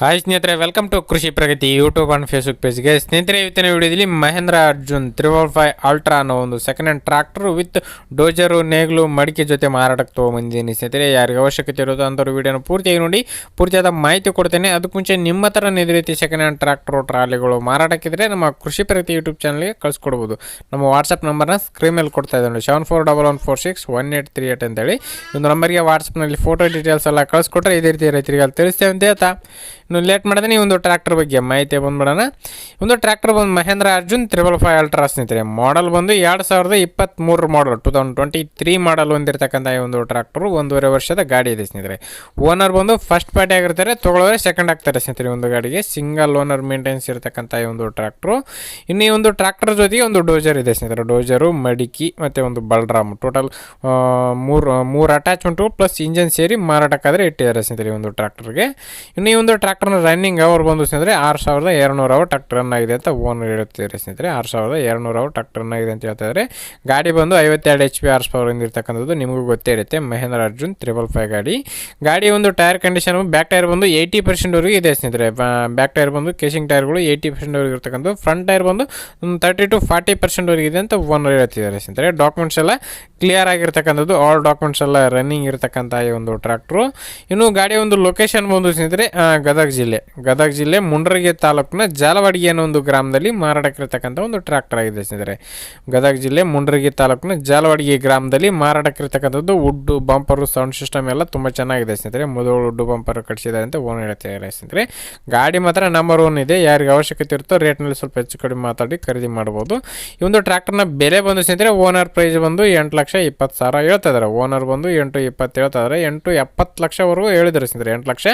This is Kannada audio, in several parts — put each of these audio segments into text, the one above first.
ಹಾಯ್ ಸ್ನೇಹಿತರೆ welcome to Krishi Pragati YouTube and Facebook ಪೇಜ್ಗೆ ಸ್ನೇಹಿತರೆ, ಇವತ್ತಿನ ವಿಡಿಯೋದಲ್ಲಿ Mahindra Arjun triple five ultra ಅನ್ನೋ ಒಂದು second hand tractor with dozer ನೇಗ್ಲು ಮಡಿಕೆ ಜೊತೆ ಮಾರಾಟಕ್ಕೆ ತೊಗೊಂಬಂದಿದ್ದೀನಿ. ಸ್ನೇಹಿತರೆ, ಯಾರಿಗೆ ಅವಶ್ಯಕತೆ ಇರೋದು ಅಂಥವ್ರು ವಿಡಿಯೋನ ಪೂರ್ತಿಯಾಗಿ ನೋಡಿ, ಪೂರ್ತಿಯಾದ ಮಾಹಿತಿ ಕೊಡ್ತೇನೆ. ಅದಕ್ಕೆ ಮುಂಚೆ ನಿಮ್ಮ ಹತ್ರ ಇದೇ ರೀತಿ ಸೆಕೆಂಡ್ ಹ್ಯಾಂಡ್ ಟ್ರಾಕ್ಟರು ಟ್ರಾಲಿಗಳು ಮಾರಾಟಕ್ಕಿದ್ರೆ ನಮ್ಮ ಕೃಷಿ ಪ್ರಗತಿ ಯೂಟ್ಯೂಬ್ ಚಾನಲ್ಗೆ ಕಳಿಸ್ಕೊಡ್ಬೋದು. ನಮ್ಮ ವಾಟ್ಸಪ್ ನಂಬರ್ನ ಸ್ಕ್ರೀನ್ ಮೇಲೆ ಕೊಡ್ತಾ ಇದ್ದಾರೆ ನೋಡಿ seven four double one four six one eight three eight ಅಂತೇಳಿ ಒಂದು ನಂಬರ್ಗೆ ವಾಟ್ಸಪ್ನಲ್ಲಿ ಫೋಟೋ ಡೀಟೇಲ್ಸ್ ಎಲ್ಲ ಕಳಿಸ್ಕೊಟ್ರೆ ಇದೇ ರೀತಿ ರೈತರಿಗೆ ಅಲ್ಲಿ ತಿಳಿಸ್ತೇವೆ ಅಂತ ಹೇಳ್ತಾ. ಇನ್ನು ಲೇಟ್ ಮಾಡಿದ್ರೆ ಒಂದು ಟ್ರ್ಯಾಕ್ಟರ್ ಬಗ್ಗೆ ಮಾಹಿತಿ ಬಂದ್ಬಿಡೋಣ. ಒಂದು ಟ್ರ್ಯಾಕ್ಟರ್ ಬಂದು Mahindra Arjun triple five ultra ಸ್ನೇಹಿತರೆ ಮಾಡಲ್ ಬಂದು ಎರಡು ಸಾವಿರದ ಇಪ್ಪತ್ತ್ಮೂರು model two thousand twenty three model ಹೊಂದಿರತಕ್ಕಂಥ ಈ ಒಂದು ಟ್ರ್ಯಾಕ್ಟರು ಒಂದೂವರೆ ವರ್ಷದ ಗಾಡಿ ಇದೆ ಸ್ನೇಹಿತರೆ. ಓನರ್ ಬಂದು ಫಸ್ಟ್ ಪಾರ್ಟಿ ಆಗಿರ್ತಾರೆ ತೊಗೊಳೋರೆ ಸೆಕೆಂಡ್ ಆಗ್ತಾರೆ ಸ್ನೇಹಿತರೆ ಒಂದು ಗಾಡಿಗೆ. ಸಿಂಗಲ್ ಓನರ್ ಮೇಂಟೆನ್ಸ್ ಇರತಕ್ಕಂಥ ಈ ಒಂದು ಟ್ರ್ಯಾಕ್ಟ್ರು ಇನ್ನು ಈ ಒಂದು ಟ್ರ್ಯಾಕ್ಟರ್ ಜೊತೆಗೆ ಒಂದು ಡೋಜರ್ ಇದೆ ಸ್ನೇಹಿತರೆ ಡೋಜರು ಮಡಿಕಿ ಮತ್ತು ಒಂದು ಬಲ್ರಾಮ್ ಟೋಟಲ್ ಮೂರು ಮೂರು ಅಟ್ಯಾಚ್ಮೆಂಟು ಪ್ಲಸ್ ಇಂಜನ್ ಸೇರಿ ಮಾರಾಟಕ್ಕಾದರೆ ಇಟ್ಟಿದ್ದಾರೆ ಸ್ನೇಹಿತರೆ ಈ ಒಂದು ಟ್ರ್ಯಾಕ್ಟರ್ಗೆ ಇನ್ನು ಈ ಒಂದು ಟ್ರ್ಯಾಕ್ಟರ್ನ ರನ್ನಿಂಗ್ ಅವರ್ ಬಂದು ಸ್ನೇಹಿತರೆ ಆರು ಸಾವಿರದ ಎರಡುನೂರು ಅವರ್ ಟ್ರಾಕ್ಟರ್ ರನ್ ಆಗಿದೆ ಅಂತ ಓನರ್ ಹೇಳ್ತಿದ್ದಾರೆ ಸ್ನೇಹಿತರೆ. ಆರು ಸಾವಿರದ ಎರಡುನೂರು ಅವರ್ ಟ್ರ್ಯಾಕ್ಟರ್ನ ರನ್ ಆಗಿದೆ ಅಂತ ಹೇಳ್ತಾ ಇದ್ದಾರೆ ಗಾಡಿ ಬಂದು ಐವತ್ತೆರಡು ಎಚ್ ಪಿ ಆರ್ ಪವರ್ ಇರ್ತಕ್ಕಂಥದ್ದು ನಿಮಗೂ ಗೊತ್ತೇ ಇರುತ್ತೆ. ಮಹೇಂದ್ರ ಅರ್ಜುನ್ ತ್ರಿಬಲ್ ಫೈವ್ ಗಾಡಿ. ಗಾಡಿ ಒಂದು ಟೈರ್ ಕಂಡೀಷನ್ ಬ್ಯಾಕ್ ಟೈರ್ ಬಂದು ಏಯ್ಟಿ ಪರ್ಸೆಂಟ್ವರೆಗೂ ಇದೆ ಸ್ನೇಹಿತರೆ. ಬ್ಯಾಕ್ ಟೈರ್ ಬಂದು ಕೇಸಿಂಗ್ ಟೈರ್ಗಳು ಏಯ್ಟಿ ಪರ್ಸೆಂಟ್ವರೆಗೂ ಇರ್ತಕ್ಕಂಥದ್ದು. ಫ್ರಂಟ್ ಟೈರ್ ಬಂದು ತರ್ಟಿ ಟು ಫಾರ್ಟಿ ಪರ್ಸೆಂಟ್ವರೆಗೆ ಇದೆ ಅಂತ ಓನರ್ ಹೇಳ್ತಿದ್ದಾರೆ ಸ್ನೇಹಿತರೆ. ಡಾಕ್ಯುಮೆಂಟ್ಸ್ ಎಲ್ಲ ಕ್ಲಿಯರ್ ಆಗಿರ್ತಕ್ಕಂಥದ್ದು. ಆಲ್ ಡಾಕ್ಯುಮೆಂಟ್ಸ್ ಎಲ್ಲ ರನ್ನಿಂಗ್ ಇರತಕ್ಕಂಥ ಈ ಒಂದು ಟ್ರ್ಯಾಕ್ಟ್ರು ಇನ್ನು ಗಾಡಿ ಒಂದು ಲೊಕೇಶನ್ ಬಂದು ಸ್ನೇಹಿತರೆ ಆ, ಗದಗ ಜಿಲ್ಲೆ. ಗದಗ ಜಿಲ್ಲೆ ಮುಂಡ್ರಗಿ ತಾಲೂಕಿನ ಜಾಲವಾಡಿಗೆ ಅನ್ನೋ ಒಂದು ಗ್ರಾಮದಲ್ಲಿ ಮಾರಾಟಕ್ಕಿರ್ತಕ್ಕಂಥ ಒಂದು ಟ್ರ್ಯಾಕ್ಟರ್ ಆಗಿದೆ ಸ್ನೇಹಿತರೆ. ಗದಗ ಜಿಲ್ಲೆ ಮುಂಡ್ರಗಿ ತಾಲೂಕಿನ ಜಾಲವಾಡಿಗೆ ಗ್ರಾಮದಲ್ಲಿ ಮಾರಾಟಕ್ಕಿರ್ತಕ್ಕಂಥದ್ದು ವುಡ್ ಬಂಪರು, ಸೌಂಡ್ ಸಿಸ್ಟಮ್ ಎಲ್ಲ ತುಂಬ ಚೆನ್ನಾಗಿದೆ ಸ್ನೇಹಿತರೆ. ಮೊದಲು ವುಡ್ ಬಂಪರ್ ಕಟ್ಸಿದ್ದಾರೆ ಅಂತ ಓನ್ ಹೇಳ್ತಿದ್ದಾರೆ ಸ್ನೇಹಿತರೆ. ಗಾಡಿ ಮಾತ್ರ ನಂಬರ್ ಒನ್ ಇದೆ. ಯಾರಿಗೆ ಅವಶ್ಯಕತೆ ಇರುತ್ತೋ ರೇಟ್ನಲ್ಲಿ ಸ್ವಲ್ಪ ಹೆಚ್ಚು ಕಡಿಮೆ ಮಾತಾಡಿ ಖರೀದಿ ಮಾಡ್ಬೋದು. ಈ ಒಂದು ಟ್ರ್ಯಾಕ್ಟರ್ನ ಬೆಲೆ ಬಂದು ಸ್ನೇಹಿತರೆ ಓನರ್ ಪ್ರೈಸ್ ಬಂದು ಎಂಟು ಲಕ್ಷ ಇಪ್ಪತ್ತು ಸಾವಿರ ಹೇಳ್ತಾ ಇದ್ದಾರೆ. ಓನರ್ ಬಂದು ಎಂಟು ಇಪ್ಪತ್ತು ಹೇಳ್ತಾ ಇದ್ದಾರೆ. ಎಂಟು ಎಪ್ಪತ್ತು ಲಕ್ಷವರೆಗೂ ಹೇಳಿದ್ರು ಸ್ನೇಹಿತರೆ. ಎಂಟು ಲಕ್ಷ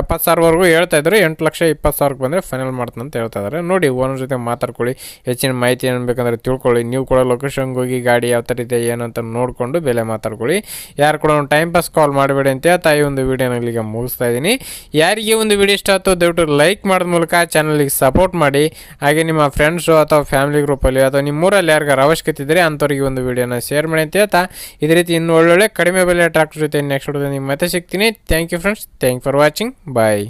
ಎಪ್ಪತ್ತು ಸಾವಿರವರೆಗೂ ಹೇಳ್ತಾ ಇದ್ದಾರೆ, ಎಂಟು ಲಕ್ಷ ಇಪ್ಪತ್ತು ಸಾವಿರಕ್ಕೆ ಬಂದರೆ ಫೈನಲ್ ಮಾಡ್ತಾನೆ ಅಂತ ಹೇಳ್ತಾ ಇದ್ದಾರೆ. ನೋಡಿ, ಓನರ್ ಜೊತೆ ಮಾತಾಡ್ಕೊಳ್ಳಿ, ಹೆಚ್ಚಿನ ಮಾಹಿತಿ ಏನು ಬೇಕಂದರೆ ತಿಳ್ಕೊಳ್ಳಿ. ನೀವು ಕೂಡ ಲೊಕೇಶನ್ಗೆ ಹೋಗಿ ಗಾಡಿ ಯಾವ ಥರ ಇದೆ, ಏನು ಅಂತ ನೋಡಿಕೊಂಡು ಬೆಲೆ ಮಾತಾಡ್ಕೊಳ್ಳಿ. ಯಾರು ಕೂಡ ಒಂದು ಟೈಮ್ ಪಾಸ್ ಕಾಲ್ ಮಾಡಬೇಡಿ ಅಂತ ತಾಯಿ ಒಂದು ವೀಡಿಯೋನ ಇಲ್ಲಿಗೆ ಮುಗಿಸ್ತಾ ಇದ್ದೀನಿ. ಯಾರಿಗೆ ಒಂದು ವಿಡಿಯೋ ಇಷ್ಟ ಆಯ್ತು ದಯವಿಟ್ಟು ಲೈಕ್ ಮಾಡಿದ ಮೂಲಕ ಚಾನಲಿಗೆ ಸಪೋರ್ಟ್ ಮಾಡಿ. ಹಾಗೆ ನಿಮ್ಮ ಫ್ರೆಂಡ್ಸು ಅಥವಾ ಫ್ಯಾಮಿಲಿ ಗ್ರೂಪಲ್ಲಿ ಅಥವಾ ನಿಮ್ಮೂರಲ್ಲಿ ಯಾರಿಗಾರು ಅವಶ್ಯಕತೆ ಇದ್ದರೆ ಅಂಥವ್ರಿಗೆ ಒಂದು ವಿಡಿಯೋನ ಶೇರ್ ಮಾಡಿ ಅಂತ ಹೇಳ್ತಾ ಇದೇ ರೀತಿ ಇನ್ನು ಒಳ್ಳೊಳ್ಳೆ ಕಡಿಮೆ ಬೆಲೆ ಟ್ರಾಕ್ಟರ್ ಜೊತೆ ನೆಕ್ಸ್ಟ್ ನಿಮ್ಮ ಮತ್ತೆ ಸಿಗ್ತೀನಿ. Thank you friends thank for watching bye